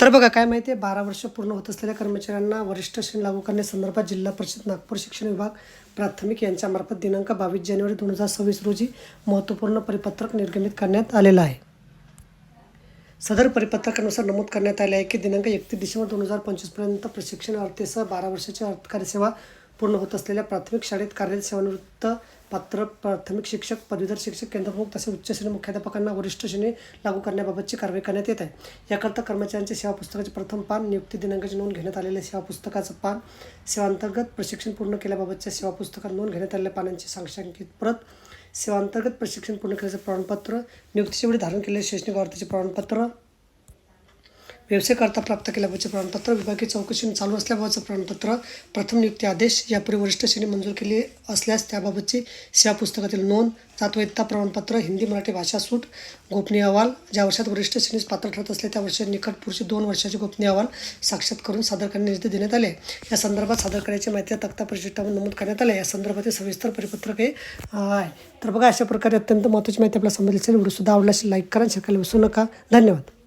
तर बघा काय माहिती आहे बारा वर्ष पूर्ण होत असलेल्या कर्मचाऱ्यांना वरिष्ठ श्रेणी लागू करण्यासंदर्भात जिल्हा परिषद नागपूर शिक्षण विभाग प्राथमिक यांच्यामार्फत दिनांक बावीस जानेवारी दोन हजार सव्वीस रोजी महत्त्वपूर्ण परिपत्रक निर्गमित करण्यात आलेलं आहे. सदर परिपत्रकानुसार नमूद करण्यात आले आहे की दिनांक एकतीस डिसेंबर दोन हजार पंचवीसपर्यंत प्रशिक्षणार्थीसह बारा वर्षाची अर्थकारी सेवा पूर्ण होत असलेल्या प्राथमिक शाळेत कार्यरत सेवानिवृत्त पात्र प्राथमिक शिक्षक पदवीधर शिक्षक केंद्रप्रमुख तसेच उच्च श्रेणी मुख्याध्यापकांना वरिष्ठ श्रेणी लागू करण्याबाबतची कारवाई करण्यात येत आहे. याकरता कर्मचाऱ्यांच्या सेवा पुस्तकाचे प्रथम पान नियुक्ती दिनांकाची नोंद घेण्यात आलेल्या सेवा पुस्तकाचं पान सेवांतर्गत प्रशिक्षण पूर्ण केल्याबाबतच्या सेवा पुस्तकात नोंद घेण्यात आलेल्या पानांची सांख्यिक प्रत सेवांतर्गत प्रशिक्षण पूर्ण केल्याचं प्रमाणपत्र नियुक्तीच्या वेळी धारण केलेले शैक्षणिक वार्तेचे प्रमाणपत्र व्यवसायकर्ता प्राप्त केल्याबाबतचे प्रमाणपत्र विभागीय चौकशी चालू असल्याबाबतचं प्रमाणपत्र प्रथम नियुक्ती आदेश यापूर्वी वरिष्ठ श्रेणी मंजूर केली असल्यास त्याबाबतची सेवा पुस्तकातील नोंद जातवैधता प्रमाणपत्र हिंदी मराठी भाषा सूट गोपनीय अहवाल ज्या वर्षात वरिष्ठ श्रेणीस पात्र ठरत असले त्या वर्षात निकट पुढचे दोन वर्षाचे गोपनीय अहवाल साक्षात करून सादर करण्याचे निर्देश देण्यात आले. या संदर्भात सादर करायची माहिती तक्ता परिशिष्टामध्ये नमूद करण्यात आले. या संदर्भातील सविस्तर परिपत्रक हे आहे. तर बघा अशा प्रकारे अत्यंत महत्त्वाची माहिती आपल्याला समजली असेल. व्हिडिओ सुद्धा आवडला असेल लाईक करा शेकायला विसरू नका. धन्यवाद.